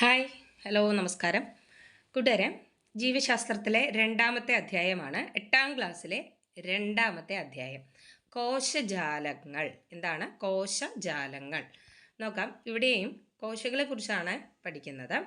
Hi hello നമസ്കാരം. കൂട്ടുകാരെ ജീവശാസ്ത്രത്തിലെ രണ്ടാമത്തെ അധ്യായമാണ് എട്ടാം ക്ലാസ്സിലെ രണ്ടാമത്തെ അധ്യായം. കോശജാലങ്ങൾ. എന്താണ്? കോശജാലങ്ങൾ. നോക്കാം ഇവിടെയും കോശങ്ങളെക്കുറിച്ചാണ് പഠിക്കുന്നത്.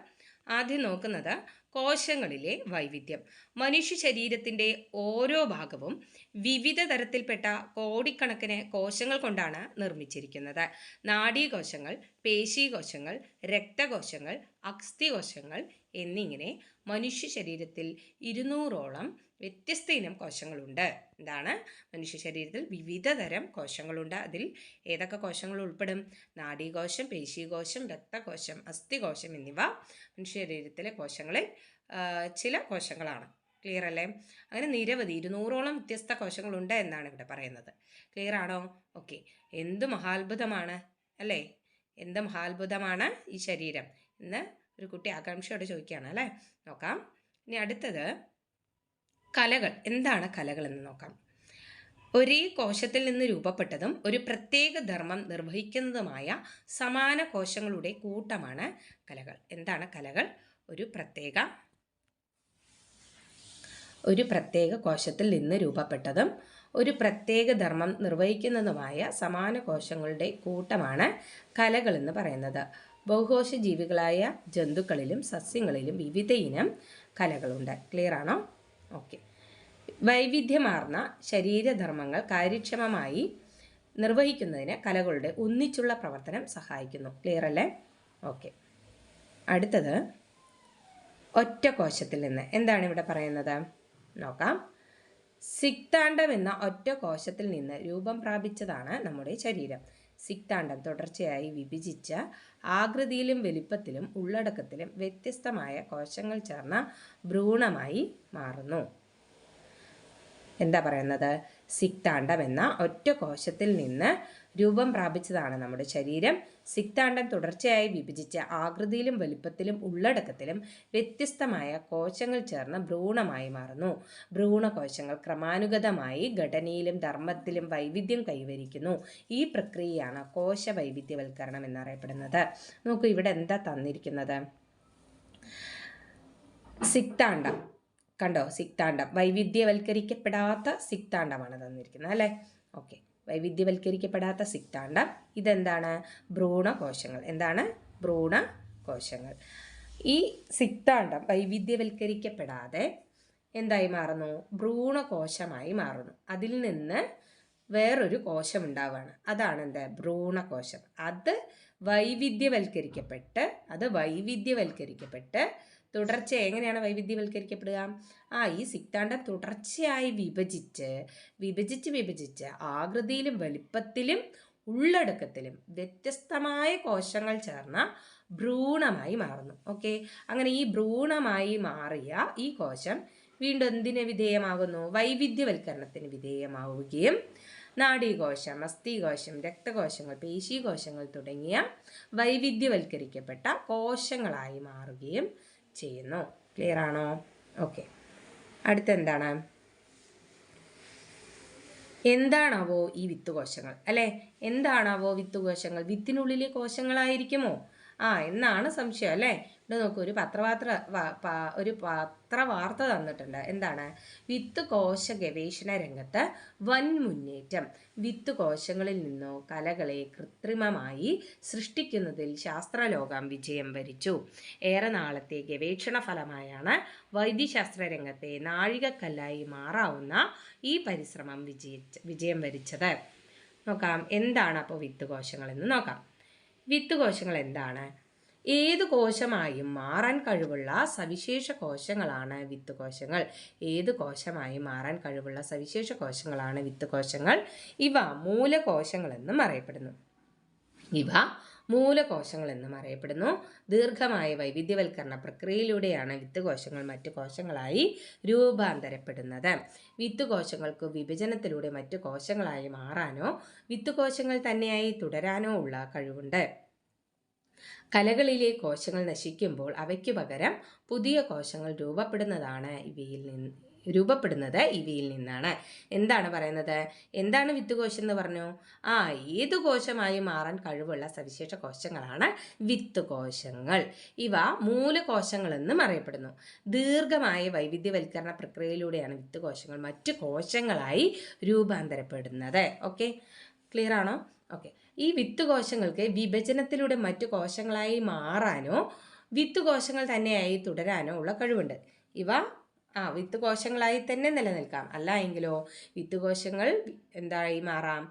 ആദ്യം നോക്കുന്നത് കോശങ്ങളിലെ വൈവിധ്യം. മനുഷ്യ ശരീരത്തിന്റെ ഓരോ ഭാഗവും വിവിധ തരത്തിൽപ്പെട്ട കോടിക്കണക്കിന് കോശങ്ങൾ കൊണ്ടാണ് നിർമ്മിച്ചിരിക്കുന്നത്. നാഡീകോശങ്ങൾ പേശീകോശങ്ങൾ രക്തകോശങ്ങൾ അസ്ഥികോശങ്ങൾ എന്നിങ്ങനെ മനുഷ്യ ശരീരത്തിൽ ഇരുന്നൂറോളം വ്യത്യസ്ത ഇനം കോശങ്ങളുണ്ട്. എന്താണ്? മനുഷ്യ ശരീരത്തിൽ വിവിധ തരം കോശങ്ങളുണ്ട്. അതിൽ ഏതൊക്കെ കോശങ്ങൾ ഉൾപ്പെടും? നാഡീകോശം പേശീകോശം രക്തകോശം അസ്ഥികോശം എന്നിവ മനുഷ്യ ശരീരത്തിലെ കോശങ്ങളിൽ ചില കോശങ്ങളാണ്. ക്ലിയർ അല്ലേ? അങ്ങനെ നിരവധി ഇരുന്നൂറോളം വ്യത്യസ്ത കോശങ്ങളുണ്ട് എന്നാണ് ഇവിടെ പറയുന്നത്. ക്ലിയർ ആണോ? ഓക്കെ എന്ത് മഹാത്ഭുതമാണ്? അല്ലേ? എന്ത് മഹാത്ഭുതമാണ് ഈ ശരീരം? എന്ന് ഒരു കുട്ടി ആകാംക്ഷയോടെ ചോദിക്കുകയാണ് അല്ലേ? നോക്കാം. ഇനി അടുത്തത്. കലകൾ എന്താണ് കലകൾ എന്ന് നോക്കാം. ഒരേ കോശത്തിൽ നിന്ന് രൂപപ്പെട്ടതും ഒരു പ്രത്യേക ധർമ്മം നിർവഹിക്കുന്നതുമായ സമാന കോശങ്ങളുടെ കൂട്ടമാണ് കലകൾ. എന്താണ് കലകൾ? ഒരു പ്രത്യേക ഒരു പ്രത്യേക കോശത്തിൽ നിന്ന് രൂപപ്പെട്ടതും ഒരു പ്രത്യേക ധർമ്മം നിർവഹിക്കുന്നതുമായ സമാന കോശങ്ങളുടെ കൂട്ടമാണ് കലകൾ എന്ന് പറയുന്നത്. ബഹുകോശ ജീവികളായ ജന്തുക്കളിലും സസ്യങ്ങളിലും വിവിധ ഇനം കലകളുണ്ട്. ക്ലിയർ ആണോ? ഓക്കെ. വൈവിധ്യമാർന്ന ശരീരധർമ്മങ്ങൾ കാര്യക്ഷമമായി നിർവഹിക്കുന്നതിന് കലകളുടെ ഒന്നിച്ചുള്ള പ്രവർത്തനം സഹായിക്കുന്നു. ക്ലിയർ അല്ലേ? ഓക്കെ. അടുത്തത് ഒറ്റ കോശത്തിൽ നിന്ന്. എന്താണ് ഇവിടെ പറയുന്നത്? നോക്കാം. സിക്താണ്ഡം എന്ന ഒറ്റ കോശത്തിൽ നിന്ന് രൂപം പ്രാപിച്ചതാണ് നമ്മുടെ ശരീരം. സിക്താണ്ഡം തുടർച്ചയായി വിഭജിച്ച ആകൃതിയിലും വലിപ്പത്തിലും ഉള്ളടക്കത്തിലും വ്യത്യസ്തമായ കോശങ്ങൾ ചേർന്ന ഭ്രൂണമായി മാറുന്നു. എന്താ പറയുന്നത്? സിക്താണ്ഡം എന്ന ഒറ്റ കോശത്തിൽ നിന്ന് രൂപം പ്രാപിച്ചതാണ് നമ്മുടെ ശരീരം. സിക്താണ്ടം തുടർച്ചയായി വിഭജിച്ച് ആകൃതിയിലും വലിപ്പത്തിലും ഉള്ളടക്കത്തിലും വ്യത്യസ്തമായ കോശങ്ങൾ ചേർന്ന് ഭ്രൂണമായി മാറുന്നു. ഭ്രൂണകോശങ്ങൾ ക്രമാനുഗതമായി ഘടനയിലും ധർമ്മത്തിലും വൈവിധ്യം കൈവരിക്കുന്നു. ഈ പ്രക്രിയയാണ് കോശ വൈവിധ്യവൽക്കരണം എന്നറിയപ്പെടുന്നത്. നോക്കൂ ഇവിടെ എന്താ തന്നിരിക്കുന്നത്? സിക്താണ്ഡം. കണ്ടോ? സിക്താണ്ഡം വൈവിധ്യവൽക്കരിക്കപ്പെടാത്ത സിക്താണ്ഡമാണ് തന്നിരിക്കുന്നത് അല്ലേ? ഓക്കെ. വൈവിധ്യവൽക്കരിക്കപ്പെടാത്ത സിക്താണ്ഡം ഇതെന്താണ്? ഭ്രൂണകോശങ്ങൾ. എന്താണ്? ഭ്രൂണകോശങ്ങൾ. ഈ സിക്താണ്ഡം വൈവിധ്യവൽക്കരിക്കപ്പെടാതെ എന്തായി മാറുന്നു? ഭ്രൂണകോശമായി മാറുന്നു. അതിൽ നിന്ന് വേറൊരു കോശം ഉണ്ടാവുകയാണ് അതാണ് എന്താ? ഭ്രൂണകോശം. അത് വൈവിധ്യവൽക്കരിക്കപ്പെട്ട് അത് വൈവിധ്യവൽക്കരിക്കപ്പെട്ട് തുടർച്ച എങ്ങനെയാണ് വൈവിധ്യവൽക്കരിക്കപ്പെടുക? ആ ഈ സിക്താണ്ഡം തുടർച്ചയായി വിഭജിച്ച് വിഭജിച്ച് വിഭജിച്ച് ആകൃതിയിലും വലിപ്പത്തിലും ഉള്ളടക്കത്തിലും വ്യത്യസ്തമായ കോശങ്ങൾ ചേർന്ന ഭ്രൂണമായി മാറുന്നു. ഓക്കെ? അങ്ങനെ ഈ ഭ്രൂണമായി മാറിയ ഈ കോശം വീണ്ടും എന്തിന് വിധേയമാകുന്നു? വൈവിധ്യവൽക്കരണത്തിന് വിധേയമാവുകയും നാഡീകോശം അസ്ഥികോശം രക്തകോശങ്ങൾ പേശീകോശങ്ങൾ തുടങ്ങിയ വൈവിധ്യവൽക്കരിക്കപ്പെട്ട കോശങ്ങളായി മാറുകയും ചെയ്യുന്നു. ക്ലിയർ ആണോ? ഓക്കെ അടുത്തെന്താണ്? എന്താണാവോ ഈ വിത്ത് കോശങ്ങൾ അല്ലേ? എന്താണാവോ വിത്ത് കോശങ്ങൾ വിത്തിനുള്ളിലെ കോശങ്ങളായിരിക്കുമോ? ആ എന്നാണ് സംശയം അല്ലേ? ഇവിടെ നോക്കൂ. ഒരു പത്രവാർത്ത വാ- പാ- ഒരു പത്രവാർത്ത തന്നിട്ടുണ്ട്. എന്താണ്? വിത്ത് കോശ ഗവേഷണ രംഗത്ത് വൻ മുന്നേറ്റം. വിത്ത് കോശങ്ങളിൽ നിന്നോ കലകളെ കൃത്രിമമായി സൃഷ്ടിക്കുന്നതിൽ ശാസ്ത്രലോകം വിജയം വരിച്ചു. ഏറെ നാളത്തെ ഗവേഷണ ഫലമായാണ് വൈദ്യശാസ്ത്ര രംഗത്തെ നാഴികക്കല്ലായി മാറാവുന്ന ഈ പരിശ്രമം വിജയിച്ച വിജയം വരിച്ചത്. നോക്കാം. എന്താണ് അപ്പോൾ വിത്ത് കോശങ്ങളെന്ന് നോക്കാം. വിത്ത് കോശങ്ങൾ എന്താണ്? ഏത് കോശമായും മാറാൻ കഴിവുള്ള സവിശേഷ കോശങ്ങളാണ് വിത്ത് കോശങ്ങൾ. ഏത് കോശമായും മാറാൻ കഴിവുള്ള സവിശേഷ കോശങ്ങളാണ് വിത്ത് കോശങ്ങൾ? ഇവ മൂലകോശങ്ങളെന്നും അറിയപ്പെടുന്നു. ഇവ മൂലകോശങ്ങൾ എന്നും അറിയപ്പെടുന്നു. ദീർഘമായ വൈവിധ്യവൽക്കരണ പ്രക്രിയയിലൂടെയാണ് വിത്ത് കോശങ്ങൾ മറ്റ് കോശങ്ങളായി രൂപാന്തരപ്പെടുന്നത്. വിത്ത് കോശങ്ങൾക്ക് വിഭജനത്തിലൂടെ മറ്റു കോശങ്ങളായി മാറാനോ വിത്ത് കോശങ്ങൾ തന്നെയായി തുടരാനോ ഉള്ള കഴിവുണ്ട്. കലകളിലെ കോശങ്ങൾ നശിക്കുമ്പോൾ അവയ്ക്ക് പകരം പുതിയ കോശങ്ങൾ രൂപപ്പെടുന്നതാണ് ഇവയിൽ നിന്ന് രൂപപ്പെടുന്നത് ഇവയിൽ നിന്നാണ്. എന്താണ് പറയുന്നത്? എന്താണ് വിത്തുകോശം എന്ന് പറഞ്ഞു? ആ ഏത് കോശമായി മാറാൻ കഴിവുള്ള സവിശേഷ കോശങ്ങളാണ് വിത്തുകോശങ്ങൾ. ഇവ മൂലകോശങ്ങളെന്നും അറിയപ്പെടുന്നു. ദീർഘമായ വൈവിധ്യവൽക്കരണ പ്രക്രിയയിലൂടെയാണ് വിത്തുകോശങ്ങൾ മറ്റ് കോശങ്ങളായി രൂപാന്തരപ്പെടുന്നത്. ഓക്കെ ക്ലിയർ ആണോ? ഓക്കെ ഈ വിത്ത് കോശങ്ങൾക്ക് വിഭജനത്തിലൂടെ മറ്റു കോശങ്ങളായി മാറാനോ വിത്ത് കോശങ്ങൾ തന്നെയായി തുടരാനോ ഉള്ള കഴിവുണ്ട്. ഇവ ആ വിത്ത് കോശങ്ങളായി തന്നെ നിലനിൽക്കാം. അല്ല എങ്കിലോ വിത്ത് കോശങ്ങൾ എന്തായി മാറാം?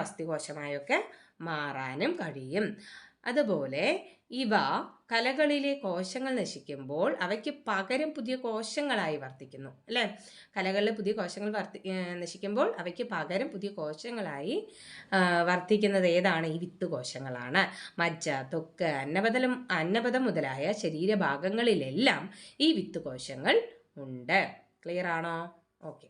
അസ്ഥി കോശമായോ ഒക്കെ മാറാനും കഴിയും. അതുപോലെ ഇവ കലകളിലെ കോശങ്ങൾ നശിക്കുമ്പോൾ അവയ്ക്ക് പകരം പുതിയ കോശങ്ങളായി വർത്തിക്കുന്നു അല്ലേ? കലകളിലെ പുതിയ കോശങ്ങൾ വർത്തി നശിക്കുമ്പോൾ അവയ്ക്ക് പകരം പുതിയ കോശങ്ങളായി വർത്തിക്കുന്നത് ഏതാണ്? ഈ വിത്ത് കോശങ്ങളാണ്. മജ്ജ തൊക്ക് അന്നപതലം അന്നപഥം മുതലായ ശരീരഭാഗങ്ങളിലെല്ലാം ഈ വിത്ത് കോശങ്ങൾ ഉണ്ട്. ക്ലിയർ ആണോ? ഓക്കെ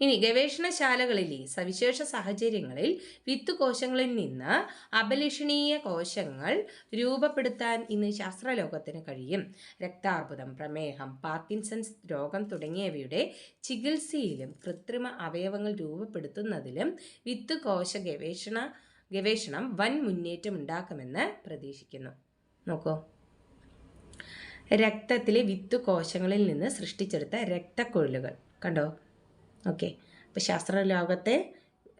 ഇനി ഗവേഷണശാലകളിലെ സവിശേഷ സാഹചര്യങ്ങളിൽ വിത്ത് കോശങ്ങളിൽ നിന്ന് അപലഷണീയ കോശങ്ങൾ രൂപപ്പെടുത്താൻ ഇന്ന് ശാസ്ത്രലോകത്തിന് കഴിയും. രക്താർബുദം പ്രമേഹം പാർക്കിൻസൺസ് രോഗം തുടങ്ങിയവയുടെ ചികിത്സയിലും കൃത്രിമ അവയവങ്ങൾ രൂപപ്പെടുത്തുന്നതിലും വിത്ത് കോശ ഗവേഷണ ഗവേഷണം വൻ മുന്നേറ്റം ഉണ്ടാക്കുമെന്ന് പ്രതീക്ഷിക്കുന്നു. നോക്കൂ. രക്തത്തിലെ വിത്ത് കോശങ്ങളിൽ നിന്ന് സൃഷ്ടിച്ചെടുത്ത രക്തക്കൊഴലുകൾ. കണ്ടോ? ഓക്കെ. അപ്പോൾ ശാസ്ത്രലോകത്തെ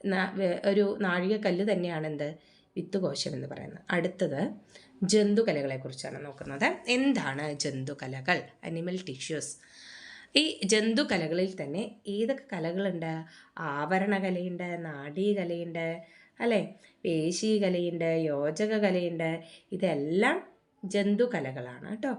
ലോകത്തെ ഒരു നാഴികക്കല്ല് തന്നെയാണ് എന്ത് വിത്തുകോശം എന്ന് പറയുന്നത്. അടുത്തത് ജന്തുകലകളെക്കുറിച്ചാണ് നോക്കുന്നത്. എന്താണ് ജന്തുകലകൾ? അനിമൽ ടിഷ്യൂസ് ഈ ജന്തുകലകളിൽ തന്നെ ഏതൊക്കെ കലകളുണ്ട്? ആവരണകലയുണ്ട് നാഡീകലയുണ്ട് അല്ലേ? പേശീകലയുണ്ട് യോജക കലയുണ്ട് ഇതെല്ലാം ജന്തുകലകളാണ് കേട്ടോ.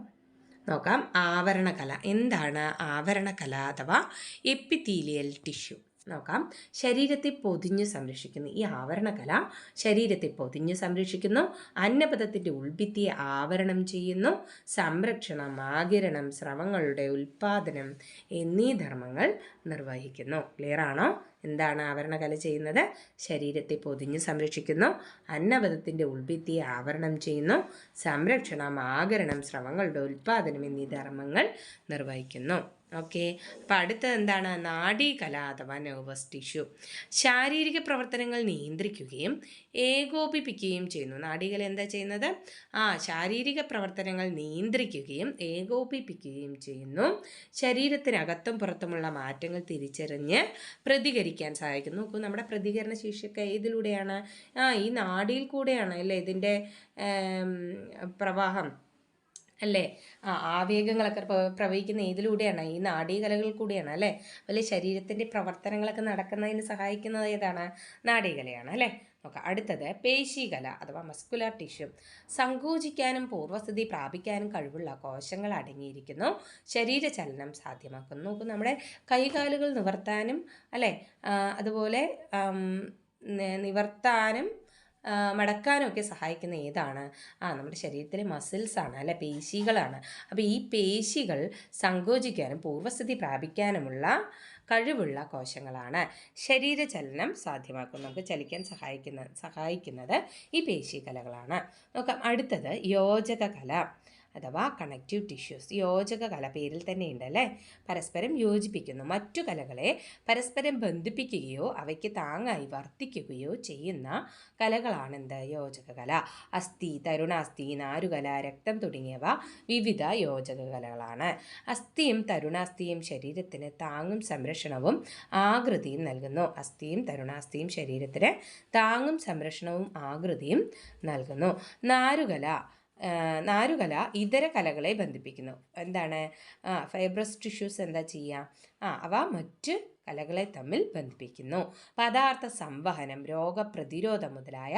നോക്കാം. ആവരണകല. എന്താണ് ആവരണകല അഥവാ എപ്പിത്തീലിയൽ ടിഷ്യൂ? നോക്കാം. ശരീരത്തെ പൊതിഞ്ഞ് സംരക്ഷിക്കുന്നു. ഈ ആവരണകല ശരീരത്തെ പൊതിഞ്ഞ് സംരക്ഷിക്കുന്നു. അന്നപഥത്തിന്റെ ഉൾഭിത്തിയെ ആവരണം ചെയ്യുന്നു. സംരക്ഷണം ആകിരണം സ്രവങ്ങളുടെ ഉൽപാദനം എന്നീ ധർമ്മങ്ങൾ നിർവഹിക്കുന്നു. ക്ലിയറാണോ എന്താണ് ആവരണകല ചെയ്യുന്നത്? ശരീരത്തെ പൊതിഞ്ഞ് സംരക്ഷിക്കുന്നു. അന്നപഥത്തിന്റെ ഉൾഭിത്തിയെ ആവരണം ചെയ്യുന്നു. സംരക്ഷണം ആകരണം സ്രവങ്ങളുടെ ഉൽപാദനം എന്നീ ധർമ്മങ്ങൾ നിർവഹിക്കുന്നു. ഓക്കെ അപ്പം അടുത്തത് എന്താണ്? നാഡീകല അഥവാ നെർവസ് ടിഷ്യൂ ശാരീരിക പ്രവർത്തനങ്ങൾ നിയന്ത്രിക്കുകയും ഏകോപിപ്പിക്കുകയും ചെയ്യുന്നു. നാഡികൾ എന്താ ചെയ്യുന്നത്? ആ ശാരീരിക പ്രവർത്തനങ്ങൾ നിയന്ത്രിക്കുകയും ഏകോപിപ്പിക്കുകയും ചെയ്യുന്നു. ശരീരത്തിനകത്തും പുറത്തുമുള്ള മാറ്റങ്ങൾ തിരിച്ചറിഞ്ഞ് പ്രതികരിക്കാൻ സഹായിക്കുന്നു. നോക്കൂ നമ്മുടെ പ്രതികരണ ശേഷിയൊക്കെ ഇതിലൂടെയാണ് ആ ഈ നാഡിയിൽ കൂടെയാണ് അല്ലേ ഇതിന്റെ പ്രവാഹം? അല്ലേ? ആ ആവേഗങ്ങളൊക്കെ പ്ര- പ്രവഹിക്കുന്ന ഏതിലൂടെയാണ് ഈ നാഡീകലകൾ കൂടിയാണ് അല്ലേ? അതുപോലെ ശരീരത്തിന്റെ പ്രവർത്തനങ്ങളൊക്കെ നടക്കുന്നതിന് സഹായിക്കുന്നത് ഏതാണ്? നാഡീകലയാണ് അല്ലേ? നോക്കാം അടുത്തത് പേശീകല അഥവാ മസ്കുലർ ടിഷ്യൂ. സങ്കോചിക്കാനും പൂർവസ്ഥിതി പ്രാപിക്കാനും കഴിവുള്ള കോശങ്ങൾ അടങ്ങിയിരിക്കുന്നു. ശരീരചലനം സാധ്യമാക്കുന്നു. നോക്കും നമ്മുടെ കൈകാലുകൾ നിവർത്താനും അല്ലേ? അതുപോലെ നിവർത്താനും ആ, മടക്കാനും ഒക്കെ സഹായിക്കുന്ന ഏതാണ്? ആ നമ്മുടെ ശരീരത്തിലെ മസിൽസാണ് അല്ലെ? പേശികളാണ്. അപ്പോൾ ഈ പേശികൾ സങ്കോചിക്കാനും പൂർവസ്ഥിതി പ്രാപിക്കാനുമുള്ള കഴിവുള്ള കോശങ്ങളാണ്. ശരീരചലനം സാധ്യമാക്കും നമുക്ക് ചലിക്കാൻ സഹായിക്കുന്ന സഹായിക്കുന്നത് ഈ പേശികലകളാണ്. നോക്കാം അടുത്തത് യോജക കല അഥവാ കണക്റ്റീവ് ടിഷ്യൂസ് യോജക കല പേരിൽ തന്നെ ഉണ്ട് അല്ലേ? പരസ്പരം യോജിപ്പിക്കുന്നു. മറ്റു കലകളെ പരസ്പരം ബന്ധിപ്പിക്കുകയോ അവയ്ക്ക് താങ്ങായി വർത്തിക്കുകയോ ചെയ്യുന്ന കലകളാണെന്ത്? യോജക കല. അസ്ഥി തരുണാസ്ഥി നാരുകല രക്തം തുടങ്ങിയവ വിവിധ യോജക കലകളാണ്. അസ്ഥിയും തരുണാസ്ഥിയും ശരീരത്തിന് താങ്ങും സംരക്ഷണവും ആകൃതിയും നൽകുന്നു. അസ്ഥിയും തരുണാസ്ഥിയും ശരീരത്തിന് താങ്ങും സംരക്ഷണവും ആകൃതിയും നൽകുന്നു. നാരുകല. നാരുകല ഇതര കലകളെ ബന്ധിപ്പിക്കുന്നു. എന്താണ്? ഫൈബ്രസ് ടിഷ്യൂസ് എന്താ ചെയ്യുക ആ അവ മറ്റ് കലകളെ തമ്മിൽ ബന്ധിപ്പിക്കുന്നു. പദാർത്ഥ സംവഹനം രോഗപ്രതിരോധം മുതലായ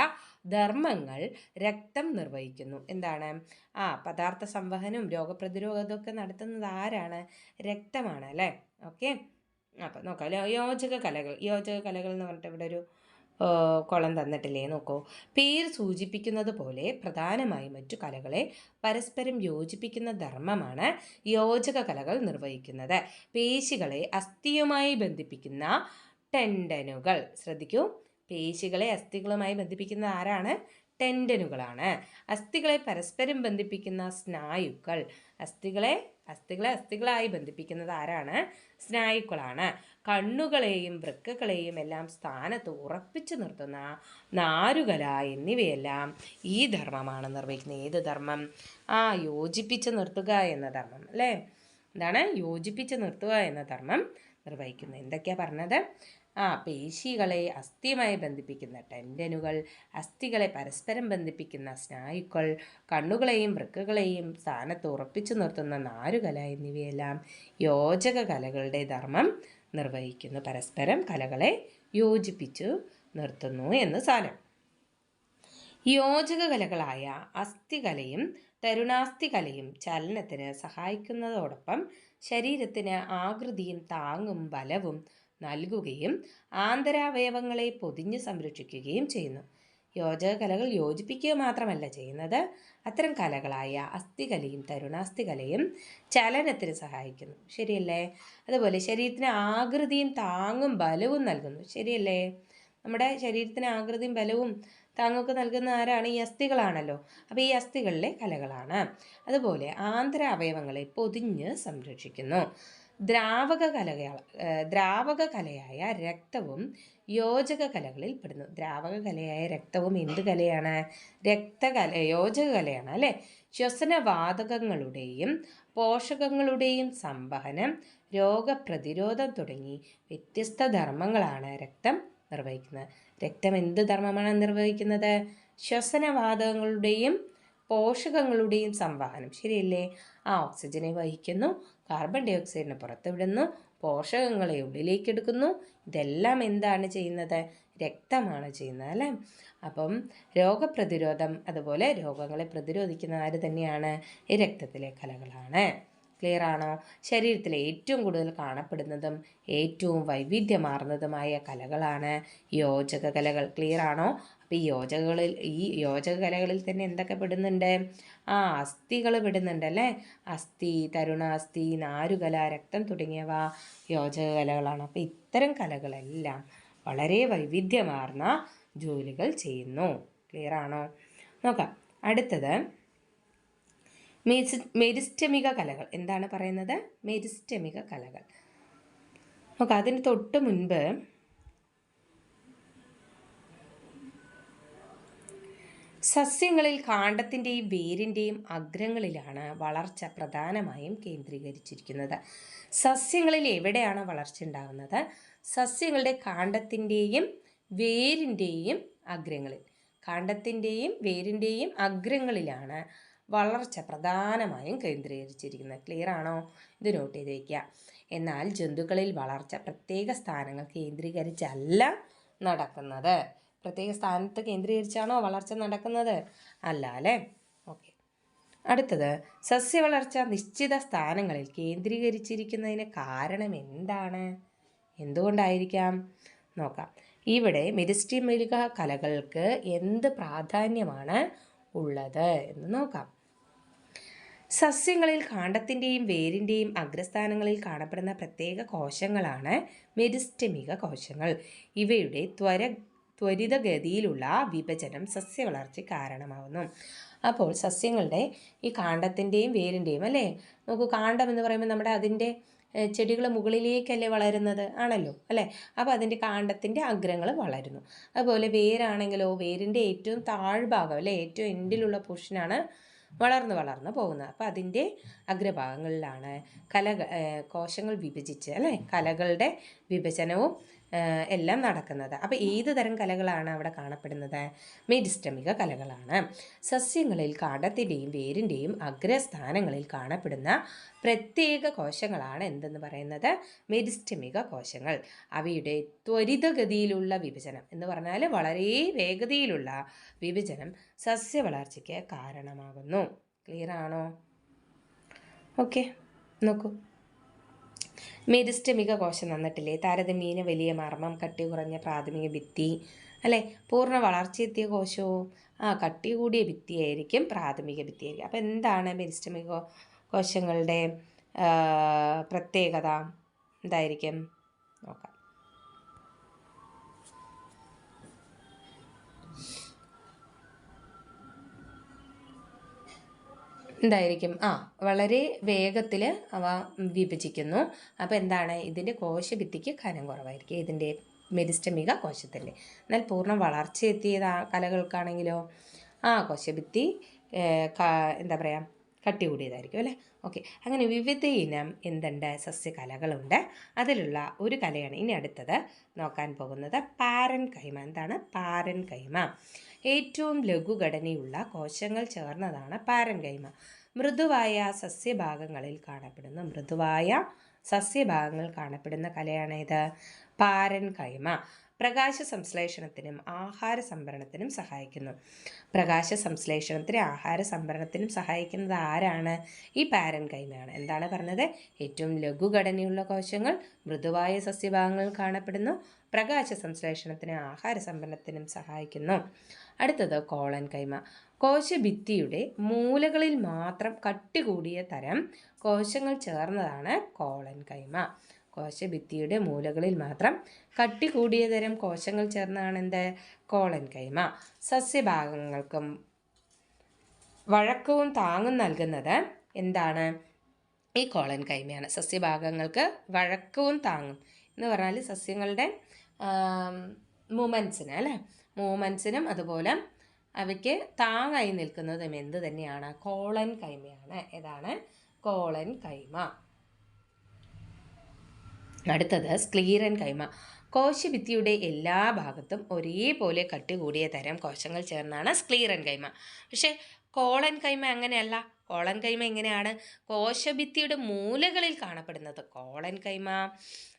ധർമ്മങ്ങൾ രക്തം നിർവഹിക്കുന്നു. എന്താണ്? ആ പദാർത്ഥ സംവഹനവും രോഗപ്രതിരോധമൊക്കെ നടത്തുന്നത് ആരാണ്? രക്തമാണ് അല്ലേ? ഓക്കെ? അപ്പം നോക്കാം. യോജക കലകൾ യോജക കലകൾ എന്ന് പറഞ്ഞിട്ട് ഇവിടെ ഒരു കുളം തന്നിട്ടില്ലേ നോക്കൂ. പേര് സൂചിപ്പിക്കുന്നത് പോലെ പ്രധാനമായും മറ്റു കലകളെ പരസ്പരം യോജിപ്പിക്കുന്ന ധർമ്മമാണ് യോജക കലകൾ നിർവഹിക്കുന്നത്. പേശികളെ അസ്ഥിയുമായി ബന്ധിപ്പിക്കുന്ന ടെൻഡനുകൾ. ശ്രദ്ധിക്കൂ. പേശികളെ അസ്ഥികളുമായി ബന്ധിപ്പിക്കുന്ന ആരാണ്? ടെൻഡനുകളാണ്. അസ്ഥികളെ പരസ്പരം ബന്ധിപ്പിക്കുന്ന സ്നായുക്കൾ. അസ്ഥികളെ അസ്ഥികളെ അസ്ഥികളായി ബന്ധിപ്പിക്കുന്നത് ആരാണ്? സ്നായുക്കളാണ്. കണ്ണുകളെയും വൃക്കകളെയും എല്ലാം സ്ഥാനത്ത് ഉറപ്പിച്ചു നിർത്തുന്ന നാരുകല എന്നിവയെല്ലാം ഈ ധർമ്മമാണ് നിർവഹിക്കുന്നത്. ഏത് ധർമ്മം? ആ യോജിപ്പിച്ച് നിർത്തുക എന്ന ധർമ്മം അല്ലേ? എന്താണ്? യോജിപ്പിച്ച് നിർത്തുക എന്ന ധർമ്മം നിർവഹിക്കുന്നത് എന്തൊക്കെയാ പറഞ്ഞത്? ആ പേശികളെ അസ്ഥിയുമായി ബന്ധിപ്പിക്കുന്ന ടെൻഡനുകൾ അസ്ഥികളെ പരസ്പരം ബന്ധിപ്പിക്കുന്ന സ്നായുക്കൾ കണ്ണുകളെയും വൃക്കകളെയും സ്ഥാനത്ത് ഉറപ്പിച്ചു നിർത്തുന്ന നാരുകല എന്നിവയെല്ലാം യോജക കലകളുടെ ധർമ്മം നിർവഹിക്കുന്നു. പരസ്പരം കലകളെ യോജിപ്പിച്ചു നിർത്തുന്നു എന്ന് സാരം. യോജക കലകളായ അസ്ഥികലയും തരുണാസ്ഥികലയും ചലനത്തിന് സഹായിക്കുന്നതോടൊപ്പം ശരീരത്തിന് ആകൃതിയും താങ്ങും ബലവും നൽകുകയും ആന്തരാവയവങ്ങളെ പൊതിഞ്ഞ് സംരക്ഷിക്കുകയും ചെയ്യുന്നു. യോജക കലകൾ യോജിപ്പിക്കുക മാത്രമല്ല ചെയ്യുന്നത്. അത്തരം കലകളായ അസ്ഥികലയും തരുണാസ്ഥികലയും ചലനത്തിന് സഹായിക്കുന്നു. ശരിയല്ലേ? അതുപോലെ ശരീരത്തിന് ആകൃതിയും താങ്ങും ബലവും നൽകുന്നു. ശരിയല്ലേ? നമ്മുടെ ശരീരത്തിന് ആകൃതിയും ബലവും താങ്ങൊക്കെ നൽകുന്ന ആരാണ്? ഈ അസ്ഥികളാണല്ലോ. അപ്പോൾ ഈ അസ്ഥികളിലെ കലകളാണ്. അതുപോലെ ആന്തര അവയവങ്ങളെ പൊതിഞ്ഞ് സംരക്ഷിക്കുന്നു. ദ്രാവക കലകൾ ദ്രാവക കലയായ രക്തവും യോജക കലകളിൽ പെടുന്നു. ദ്രാവക കലയായ രക്തവും എന്ത് കലയാണ്? രക്തകല യോജക കലയാണ് അല്ലേ? ശ്വസനവാതകങ്ങളുടെയും പോഷകങ്ങളുടെയും സംവഹനം രോഗപ്രതിരോധം തുടങ്ങി വ്യത്യസ്ത ധർമ്മങ്ങളാണ് രക്തം നിർവഹിക്കുന്നത്. രക്തം എന്ത് ധർമ്മമാണ് നിർവഹിക്കുന്നത്? ശ്വസനവാതകങ്ങളുടെയും പോഷകങ്ങളുടെയും സംവഹനം. ശരിയല്ലേ? ആ ഓക്സിജനെ വഹിക്കുന്നു. Carbon dye ഓക്സൈഡിനെ പുറത്തുവിടുന്നു. പോഷകങ്ങളെ ഉള്ളിലേക്ക് എടുക്കുന്നു ഇതെല്ലാം എന്താണ് ചെയ്യുന്നത്? രക്തമാണ് ചെയ്യുന്നത് അല്ലേ? അപ്പം രോഗപ്രതിരോധം അതുപോലെ രോഗങ്ങളെ പ്രതിരോധിക്കുന്ന ആര് തന്നെയാണ്? ഈ രക്തത്തിലെ കലകളാണ്. ക്ലിയർ ആണോ? ശരീരത്തിലെ ഏറ്റവും കൂടുതൽ കാണപ്പെടുന്നതും ഏറ്റവും വൈവിധ്യമാർന്നതുമായ കലകളാണ് യോജക കലകൾ ക്ലിയർ ആണോ? അപ്പോൾ ഈ യോജകകളിൽ ഈ യോജക കലകളിൽ തന്നെ എന്തൊക്കെ പെടുന്നുണ്ട്? ആ അസ്ഥികൾ പെടുന്നുണ്ട് അല്ലേ? അസ്ഥി തരുണാസ്ഥി നാരുകല രക്തം തുടങ്ങിയവ യോജക കലകളാണ് അപ്പോൾ ഇത്തരം കലകളെല്ലാം വളരെ വൈവിധ്യമാർന്ന ജോലികൾ ചെയ്യുന്നു. ക്ലിയർ ആണോ? നോക്കാം. അടുത്തത് മെരിസ്റ്റമിക കലകൾ. എന്താണ് പറയുന്നത്? മെരിസ്റ്റമിക കലകൾ. നോക്കാം. അതിന് തൊട്ട് മുൻപ് സസ്യങ്ങളിൽ കാണ്ടത്തിന്റെയും വേരിന്റെയും അഗ്രങ്ങളിലാണ് വളർച്ച പ്രധാനമായും കേന്ദ്രീകരിച്ചിരിക്കുന്നത്. സസ്യങ്ങളിൽ എവിടെയാണ് വളർച്ച ഉണ്ടാകുന്നത്? സസ്യങ്ങളുടെ കാണ്ടത്തിന്റെയും വേരിന്റെയും അഗ്രങ്ങളിൽ. കാണ്ടത്തിന്റെയും വേരിന്റെയും അഗ്രങ്ങളിലാണ് വളർച്ച പ്രധാനമായും കേന്ദ്രീകരിച്ചിരിക്കുന്നത്. ക്ലിയർ ആണോ? ഇത് നോട്ട് ചെയ്ത് വയ്ക്കുക. എന്നാൽ ജന്തുക്കളിൽ വളർച്ച പ്രത്യേക സ്ഥാനങ്ങൾ കേന്ദ്രീകരിച്ചല്ല നടക്കുന്നത്. പ്രത്യേക സ്ഥാനത്ത് കേന്ദ്രീകരിച്ചാണോ വളർച്ച നടക്കുന്നത്? അല്ല അല്ലേ? ഓക്കെ. അടുത്തത് സസ്യവളർച്ച നിശ്ചിത സ്ഥാനങ്ങളിൽ കേന്ദ്രീകരിച്ചിരിക്കുന്നതിന് കാരണം എന്താണ്? എന്തുകൊണ്ടായിരിക്കാം? നോക്കാം. ഇവിടെ മെരിസ്റ്റിമിക കലകൾക്ക് എന്ത് പ്രാധാന്യമാണ് ഉള്ളത് എന്ന് നോക്കാം. സസ്യങ്ങളിൽ കാണ്ടത്തിന്റെയും വേരിന്റെയും അഗ്രസ്ഥാനങ്ങളിൽ കാണപ്പെടുന്ന പ്രത്യേക കോശങ്ങളാണ് മെരിസ്റ്റമിക കോശങ്ങൾ. ഇവയുടെ ത്വര ത്വരിതഗതിയിലുള്ള വിഭജനം സസ്യ വളർച്ചയ്ക്ക് കാരണമാവുന്നു. അപ്പോൾ സസ്യങ്ങളുടെ ഈ കാണ്ടത്തിന്റെയും വേരിന്റെയും അല്ലേ? നോക്കൂ കാണ്ടം എന്ന് പറയുമ്പോൾ നമ്മുടെ അതിന്റെ ചെടികൾ മുകളിലേക്കല്ലേ വളരുന്നത്? ആണല്ലോ അല്ലേ? അപ്പോൾ അതിന്റെ കാണ്ടത്തിന്റെ അഗ്രങ്ങൾ വളരുന്നു. അതുപോലെ വേരാണെങ്കിലോ വേരിന്റെ ഏറ്റവും താഴ്ഭാഗം അല്ലേ? ഏറ്റവും എൻഡിലുള്ള പോർഷനാണ് വളർന്ന് വളർന്ന് പോകുന്നത്. അപ്പോൾ അതിന്റെ അഗ്രഭാഗങ്ങളിലാണ് കല കോശങ്ങൾ വിഭജിച്ച് അല്ലേ? കലകളുടെ വിഭജനവും എല്ലാം നടക്കുന്നത്. അപ്പോൾ ഏത് തരം കലകളാണ് അവിടെ കാണപ്പെടുന്നത്? മെഡിസ്റ്റമിക കലകളാണ്. സസ്യങ്ങളിൽ കാടത്തിന്റെയും വേരിന്റെയും അഗ്രസ്ഥാനങ്ങളിൽ കാണപ്പെടുന്ന പ്രത്യേക കോശങ്ങളാണ് എന്തെന്ന് പറയുന്നത്? മെഡിസ്റ്റമിക കോശങ്ങൾ. അവയുടെ ത്വരിതഗതിയിലുള്ള വിഭജനം എന്ന് പറഞ്ഞാൽ വളരെ വേഗതയിലുള്ള വിഭജനം സസ്യ വളർച്ചയ്ക്ക് കാരണമാകുന്നു. ക്ലിയർ ആണോ? ഓക്കെ നോക്കൂ. മെരിസ്റ്റമിക കോശം നന്നിട്ടില്ലേ താരതമ്യേന വലിയ മർമ്മം കട്ടി കുറഞ്ഞ പ്രാഥമിക ഭിത്തി അല്ലേ? പൂർണ വളർച്ചയെത്തിയ കോശവും ആ കട്ടി കൂടിയ ഭിത്തിയായിരിക്കും പ്രാഥമിക ഭിത്തിയായിരിക്കും. അപ്പോൾ എന്താണ് മെരിസ്റ്റമിക കോശങ്ങളുടെ പ്രത്യേകത? എന്തായിരിക്കും? നോക്കാം. എന്തായിരിക്കും ആ വളരെ വേഗത്തിൽ അവ വിഭജിക്കുന്നു. അപ്പോൾ എന്താണ്? ഇതിന്റെ കോശഭിത്തിക്ക് കനം കുറവായിരിക്കും. ഇതിന്റെ മെരിസ്റ്റമിക കോശത്തിന്റെ എന്നാൽ പൂർണ വളർച്ച ആ കലകൾക്കാണെങ്കിലോ? ആ കോശഭിത്തി എന്താ പറയുക കട്ടി കൂടിയതായിരിക്കും അല്ലേ? ഓക്കെ അങ്ങനെ വിവിധ ഇനം എന്തുണ്ട്? സസ്യകലകളുണ്ട്. അതിലുള്ള ഒരു കലയാണ് ഇനി അടുത്തത് നോക്കാൻ പോകുന്നത്. പാരൻ കൈമ. എന്താണ്? പാരൻ കൈമ. ഏറ്റവും ലഘുഘടനയുള്ള കോശങ്ങൾ ചേർന്നതാണ് പാരൻ കൈമ. മൃദുവായ സസ്യഭാഗങ്ങളിൽ കാണപ്പെടുന്ന മൃദുവായ സസ്യഭാഗങ്ങൾ കാണപ്പെടുന്ന കലയാണ് ഇത് പാരൻ കൈമ. പ്രകാശ സംശ്ലേഷണത്തിനും ആഹാര സംഭരണത്തിനും സഹായിക്കുന്നു. പ്രകാശ സംശ്ലേഷണത്തിന് ആഹാര സംഭരണത്തിനും സഹായിക്കുന്നത് ആരാണ്? ഈ പാരൻ കൈമയാണ് എന്താണ് പറഞ്ഞത്? ഏറ്റവും ലഘുഘടനയുള്ള കോശങ്ങൾ മൃദുവായ സസ്യഭാഗങ്ങൾ കാണപ്പെടുന്നു. പ്രകാശ സംശ്ലേഷണത്തിന് ആഹാര സംഭരണത്തിനും സഹായിക്കുന്നു. അടുത്തത് കോളൻ കൈമ. കോശഭിത്തിയുടെ മൂലകളിൽ മാത്രം കട്ടി കൂടിയ തരം കോശങ്ങൾ ചേർന്നതാണ് കോളൻ കൈമ. കോശഭിത്തിയുടെ മൂലകളിൽ മാത്രം കട്ടി കൂടിയ തരം കോശങ്ങൾ ചേർന്നതാണ് എന്ത്? കോളൻ കൈമ സസ്യഭാഗങ്ങൾക്കും വഴക്കവും താങ്ങും നൽകുന്നത് എന്താണ്? ഈ കോളൻ കൈമയാണ് സസ്യഭാഗങ്ങൾക്ക് വഴക്കവും താങ്ങും എന്ന് പറഞ്ഞാൽ സസ്യങ്ങളുടെ മൂമെൻസിന് അല്ലേ? മൂമെൻസിനും അതുപോലെ അവയ്ക്ക് താങ്ങായി നിൽക്കുന്നതും എന്ത് തന്നെയാണ്? കോളൻ കൈമയാണ് ഏതാണ്? കോളൻ കൈമ അടുത്തത് സ്ക്ലീറൻ കൈമ കോശഭിത്തിയുടെ എല്ലാ ഭാഗത്തും ഒരേപോലെ കട്ടി കൂടിയ തരം കോശങ്ങൾ ചേർന്നാണ് സ്ക്ലീറൻ കൈമ പക്ഷേ കോളൻ കൈമ അങ്ങനെയല്ല. കോളൻ കൈമ എങ്ങനെയാണ്? കോശഭിത്തിയുടെ മൂലകളിൽ കാണപ്പെടുന്നത് കോളൻ കൈമ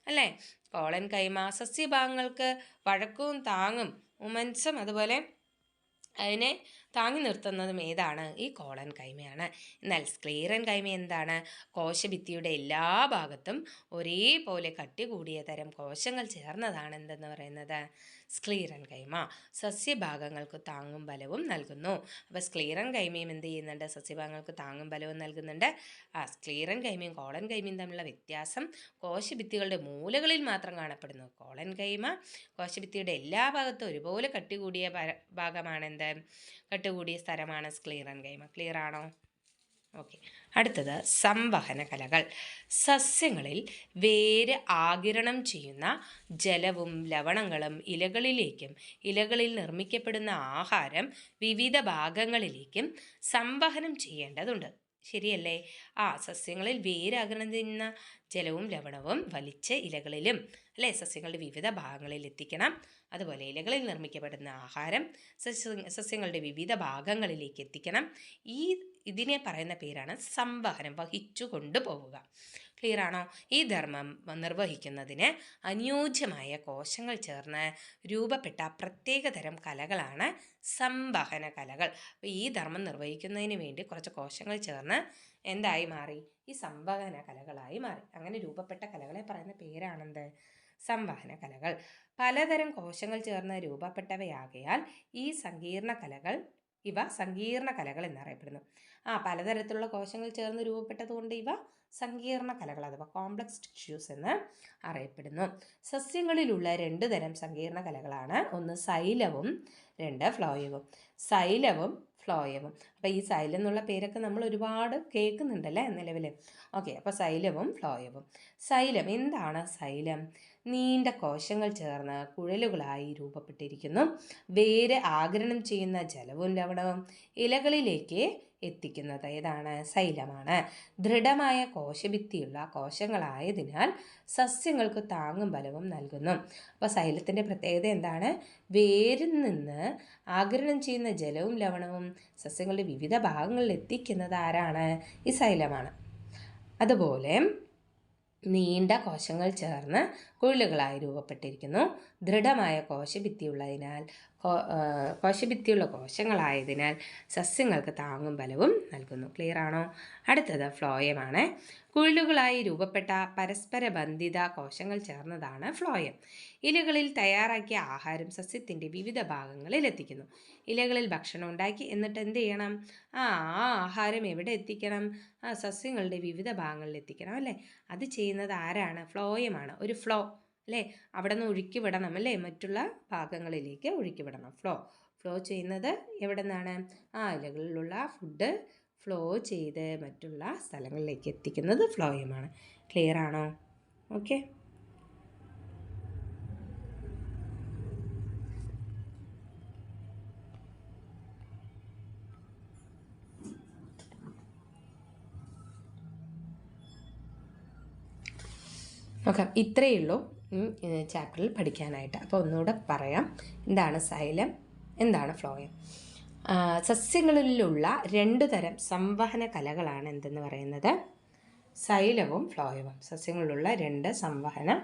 അല്ലേ? കോളൻ കൈമ സസ്യഭാഗങ്ങൾക്ക് വഴക്കവും താങ്ങും ഉമൻസും അതുപോലെ അതിനെ താങ്ങി നിർത്തുന്നതും ഏതാണ്? ഈ കോളൻ കൈമയാണ്. എന്നാൽ സ്ക്ലീറൻ കൈമ എന്താണ്? കോശഭിത്തിയുടെ എല്ലാ ഭാഗത്തും ഒരേപോലെ കട്ടി കൂടിയ തരം കോശങ്ങൾ ചേർന്നതാണ് എന്തെന്ന് പറയുന്നത്? സ്ക്ലീറൻ കൈമ സസ്യഭാഗങ്ങൾക്ക് താങ്ങും ബലവും നൽകുന്നു. അപ്പോൾ സ്ക്ലീറൻ കൈമയും എന്ത് ചെയ്യുന്നുണ്ട്? സസ്യഭാഗങ്ങൾക്ക് താങ്ങും ബലവും നൽകുന്നുണ്ട്. ആ സ്ക്ലീറൻ കൈമയും കോളൻ കൈമയും തമ്മിലുള്ള വ്യത്യാസം കോശഭിത്തികളുടെ മൂലകളിൽ മാത്രം കാണപ്പെടുന്നു. കോളൻ കൈമ കോശഭിത്തിയുടെ എല്ലാ ഭാഗത്തും ഒരുപോലെ കട്ടി കൂടിയ ഭാഗമാണ് എന്ത് കട്ടി കൂടിയ സ്ഥലമാണ് സ്ക്ലീറൻ കൈമ ക്ലിയർ ആണോ? ഓക്കെ അടുത്തത് സംവഹന കലകൾ സസ്യങ്ങളിൽ വേര് ആകിരണം ചെയ്യുന്ന ജലവും ലവണങ്ങളും ഇലകളിലേക്കും ഇലകളിൽ നിർമ്മിക്കപ്പെടുന്ന ആഹാരം വിവിധ ഭാഗങ്ങളിലേക്കും സംവഹനം ചെയ്യേണ്ടതുണ്ട്. ശരിയല്ലേ? ആ സസ്യങ്ങളിൽ വേരാകരണം ചെയ്യുന്ന ജലവും ലവണവും വലിച്ച ഇലകളിലും അല്ലേ? സസ്യങ്ങളുടെ വിവിധ ഭാഗങ്ങളിൽ എത്തിക്കണം. അതുപോലെ ഇലകളിൽ നിർമ്മിക്കപ്പെടുന്ന ആഹാരം സസ്യ സസ്യങ്ങളുടെ വിവിധ ഭാഗങ്ങളിലേക്ക് എത്തിക്കണം. ഈ ഇതിനെ പറയുന്ന പേരാണ് സംവഹനം വഹിച്ചു കൊണ്ടുപോവുക ക്ലിയർ ആണോ? ഈ ധർമ്മം നിർവഹിക്കുന്നതിന് അനുയോജ്യമായ കോശങ്ങൾ ചേർന്ന് രൂപപ്പെട്ട പ്രത്യേകതരം കലകളാണ് സംവഹന കലകൾ. അപ്പോൾ ഈ ധർമ്മം നിർവഹിക്കുന്നതിന് വേണ്ടി കുറച്ച് കോശങ്ങൾ ചേർന്ന് എന്തായി മാറി? ഈ സംവഹന കലകളായി മാറി. അങ്ങനെ രൂപപ്പെട്ട കലകളെ പറയുന്ന പേരാണെന്ത്? സംവഹന കലകൾ. പലതരം കോശങ്ങൾ ചേർന്ന് രൂപപ്പെട്ടവയാകയാൽ ഈ സങ്കീർണ കലകൾ ഇവ സങ്കീർണ കലകൾ എന്നറിയപ്പെടുന്നു. ആ പലതരത്തിലുള്ള കോശങ്ങൾ ചേർന്ന് രൂപപ്പെട്ടതുകൊണ്ട് ഇവ സങ്കീർണ കലകൾ അഥവാ കോംപ്ലക്സ് ടിഷ്യൂസ് എന്ന് അറിയപ്പെടുന്നു. സസ്യങ്ങളിലുള്ള രണ്ട് തരം സങ്കീർണ കലകളാണ്. ഒന്ന് സൈലവും രണ്ട് ഫ്ലോയവും. സൈലവും ഫ്ലോയവും. അപ്പോൾ ഈ സൈലം എന്നുള്ള പേരൊക്കെ നമ്മൾ ഒരുപാട് കേൾക്കുന്നുണ്ടല്ലേ നിലവിൽ ഓക്കെ അപ്പോൾ സൈലവും ഫ്ലോയവും. സൈലം എന്താണ് സൈലം നീണ്ട കോശങ്ങൾ ചേർന്ന് കുഴലുകളായി രൂപപ്പെട്ടിരിക്കുന്നു. വേര് ആഗിരണം ചെയ്യുന്ന ജലവും ലവണവും ഇലകളിലേക്ക് എത്തിക്കുന്നത് ഏതാണ്? സൈലമാണ്. ദൃഢമായ കോശഭിത്തിയുള്ള കോശങ്ങളായതിനാൽ സസ്യങ്ങൾക്ക് താങ്ങും ബലവും നൽകുന്നു. അപ്പോൾ സൈലത്തിന്റെ പ്രത്യേകത എന്താണ്? വേരിൽ നിന്ന് ആഗിരണം ചെയ്യുന്ന ജലവും ലവണവും സസ്യങ്ങളുടെ വിവിധ ഭാഗങ്ങളിൽ എത്തിക്കുന്നത് ആരാണ്? ഈ സൈലമാണ്. അതുപോലെ നീണ്ട കോശങ്ങൾ ചേർന്ന് കുഴലുകളായി രൂപപ്പെട്ടിരിക്കുന്നു. ദൃഢമായ കോശഭിത്തിയുള്ളതിനാൽ കോശഭിത്തിയുള്ള കോശങ്ങളായതിനാൽ സസ്യങ്ങൾക്ക് താങ്ങും ബലവും നൽകുന്നു. ക്ലിയർ ആണോ? അടുത്തത് ഫ്ലോയമാണ് കുഴലുകളായി രൂപപ്പെട്ട പരസ്പര ബന്ധിത കോശങ്ങൾ ചേർന്നതാണ് ഫ്ലോയം. ഇലകളിൽ തയ്യാറാക്കിയ ആഹാരം സസ്യത്തിന്റെ വിവിധ ഭാഗങ്ങളിൽ എത്തിക്കുന്നു. ഇലകളിൽ ഭക്ഷണം ഉണ്ടാക്കി എന്നിട്ട് എന്ത് ചെയ്യണം? ആ ആ ആഹാരം എവിടെ എത്തിക്കണം? ആ സസ്യങ്ങളുടെ വിവിധ ഭാഗങ്ങളിൽ എത്തിക്കണം അല്ലേ? അത് ചെയ്യുന്നത് ആരാണ്? ഫ്ലോയമാണ് ഒരു ഫ്ലോ അല്ലേ? അവിടെ നിന്ന് ഒഴുക്കി വിടണം അല്ലേ? മറ്റുള്ള ഭാഗങ്ങളിലേക്ക് ഒഴുക്കി വിടണം. ഫ്ലോ ഫ്ലോ ചെയ്യുന്നത് എവിടെ നിന്നാണ് ആ ഇലകളിലുള്ള ഫുഡ് ഫ്ലോ ചെയ്ത് മറ്റുള്ള സ്ഥലങ്ങളിലേക്ക് എത്തിക്കുന്നത് ഫ്ലോയുമാണ് ക്ലിയർ ആണോ? ഓക്കെ ഓക്കെ ഇത്രയേ ഉള്ളൂ. ചാപ്റ്ററിൽ പഠിക്കാനായിട്ട്. അപ്പോൾ ഒന്നുകൂടെ പറയാം. എന്താണ് സൈലം? എന്താണ് ഫ്ലോയം? സസ്യങ്ങളിലുള്ള രണ്ട് തരം സംവഹന കലകളാണ് എന്തെന്ന് പറയുന്നത്? സൈലവും ഫ്ലോയവും. സസ്യങ്ങളിലുള്ള രണ്ട് സംവഹന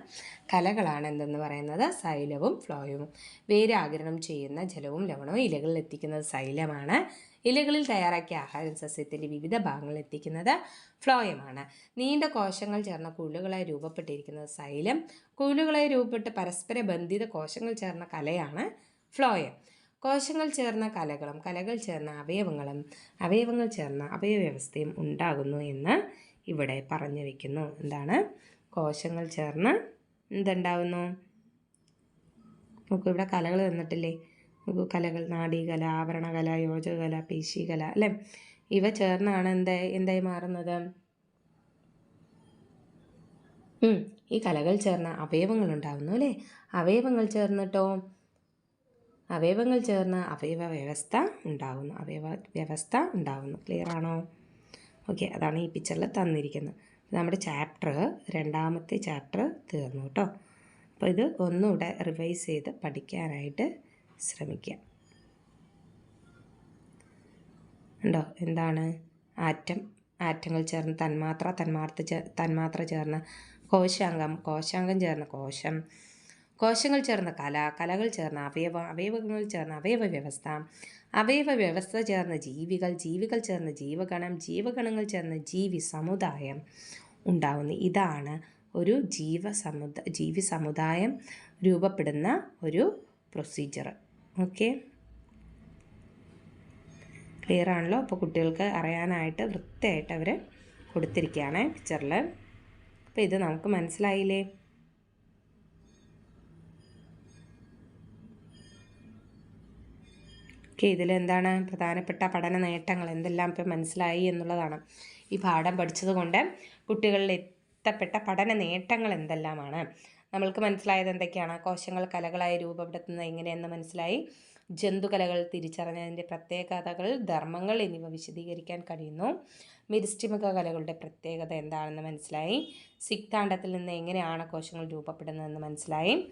കലകളാണ് എന്തെന്ന് പറയുന്നത്? സൈലവും ഫ്ലോയവും. വേര് ആഗിരണം ചെയ്യുന്ന ജലവും ലവണവും ഇലകളിൽ എത്തിക്കുന്നത് സൈലമാണ്. ഇലകളിൽ തയ്യാറാക്കിയ ആഹാരം സസ്യത്തിന്റെ വിവിധ ഭാഗങ്ങളിൽ എത്തിക്കുന്നത് ഫ്ലോയമാണ്. നീണ്ട കോശങ്ങൾ ചേർന്ന കുഴലുകളായി രൂപപ്പെട്ടിരിക്കുന്നത് സൈലം കുഴലുകളായി രൂപപ്പെട്ട് പരസ്പര ബന്ധിത കോശങ്ങൾ ചേർന്ന കലയാണ് ഫ്ലോയം. കോശങ്ങൾ ചേർന്ന കലകളും കലകൾ ചേർന്ന അവയവങ്ങളും അവയവങ്ങൾ ചേർന്ന അവയവ്യവസ്ഥയും ഉണ്ടാകുന്നു എന്ന് ഇവിടെ പറഞ്ഞു വയ്ക്കുന്നു എന്താണ്? കോശങ്ങൾ ചേർന്ന് എന്തുണ്ടാവുന്നു? നമുക്കിവിടെ കലകൾ തന്നിട്ടില്ലേ കലകൾ നാഡീകല ആവരണകല യോജകല പേശികല അല്ലേ? ഇവ ചേർന്നാണ് എന്താ എന്തായി മാറുന്നത്? ഈ കലകൾ ചേർന്ന അവയവങ്ങൾ ഉണ്ടാകുന്നു അല്ലേ? അവയവങ്ങൾ ചേർന്നിട്ടോ? അവയവങ്ങൾ ചേർന്ന് അവയവ വ്യവസ്ഥ ഉണ്ടാകുന്നു അവയവ വ്യവസ്ഥ ഉണ്ടാകുന്നു ക്ലിയർ ആണോ? ഓക്കെ അതാണ് ഈ പിക്ചറിൽ തന്നിരിക്കുന്നത്. നമ്മുടെ ചാപ്റ്റർ രണ്ടാമത്തെ ചാപ്റ്റർ തീർന്നു കേട്ടോ. അപ്പോൾ ഇത് ഒന്നുകൂടെ റിവൈസ് ചെയ്ത് പഠിക്കാനായിട്ട് ശ്രമിക്കുക. ഉണ്ടോ എന്താണ്? ആറ്റം ആറ്റങ്ങൾ ചേർന്ന് തന്മാത്ര തന്മാത്ര തന്മാത്ര ചേർന്ന് കോശാംഗം കോശാംഗം ചേർന്ന് കോശം കോശങ്ങൾ ചേർന്ന കല കലകൾ ചേർന്ന അവയവ അവയവങ്ങൾ ചേർന്ന അവയവ വ്യവസ്ഥ അവയവ വ്യവസ്ഥ ചേർന്ന ജീവികൾ ജീവികൾ ചേർന്ന ജീവഗണം ജീവഗണങ്ങൾ ചേർന്ന ജീവി സമുദായം ഉണ്ടാവുന്നു. ഇതാണ് ഒരു ജീവ ജീവസമുദ ജീവി സമുദായം രൂപപ്പെടുന്ന ഒരു പ്രൊസീജിയർ ഓക്കെ. ക്ലിയർ ആണല്ലോ? അപ്പോൾ കുട്ടികൾക്ക് അറിയാനായിട്ട് വൃത്തിയായിട്ട് അവർ കൊടുത്തിരിക്കുകയാണ് പിക്ചറിൽ അപ്പോൾ ഇത് നമുക്ക് മനസ്സിലായില്ലേ? ഓക്കെ ഇതിലെന്താണ് പ്രധാനപ്പെട്ട പഠന നേട്ടങ്ങൾ എന്തെല്ലാം ഇപ്പം മനസ്സിലായി എന്നുള്ളതാണ്. ഈ പാഠം പഠിച്ചതുകൊണ്ട് കുട്ടികളിൽ എത്തപ്പെട്ട പഠന നേട്ടങ്ങൾ എന്തെല്ലാമാണ്? നമ്മൾക്ക് മനസ്സിലായത് എന്തൊക്കെയാണ്? കോശങ്ങൾ കലകളായി രൂപപ്പെടുത്തുന്നത് എങ്ങനെയെന്ന് മനസ്സിലായി. ജന്തുകലകൾ തിരിച്ചറിഞ്ഞതിന്റെ പ്രത്യേകതകൾ ധർമ്മങ്ങൾ എന്നിവ വിശദീകരിക്കാൻ കഴിയുന്നു. മിരിസ്റ്റിമുഖ കലകളുടെ പ്രത്യേകത എന്താണെന്ന് മനസ്സിലായി. സിക്താണ്ഡത്തിൽ നിന്ന് എങ്ങനെയാണ് കോശങ്ങൾ രൂപപ്പെടുന്നതെന്ന് മനസ്സിലായി.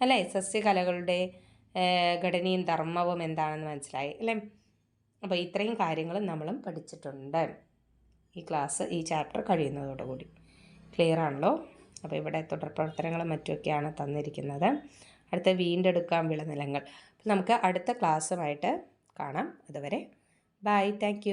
അല്ലേ? സസ്യകലകളുടെ ഘടനയും ധർമ്മവും എന്താണെന്ന് മനസ്സിലായി. അല്ലേ? അപ്പോൾ ഇത്രയും കാര്യങ്ങൾ നമ്മളും പഠിച്ചിട്ടുണ്ട്. ഈ ക്ലാസ് ഈ ചാപ്റ്റർ കഴിയുന്നതോടുകൂടി. ക്ലിയർ ആണല്ലോ? അപ്പോൾ ഇവിടെ തുടർപ്രവർത്തനങ്ങളും മറ്റുമൊക്കെയാണ് തന്നിരിക്കുന്നത്. അടുത്ത വീണ്ടെടുക്കാൻ വിളനിലങ്ങൾ. നമുക്ക് അടുത്ത ക്ലാസ്സുമായിട്ട് കാണാം. അതുവരെ ബൈ. താങ്ക്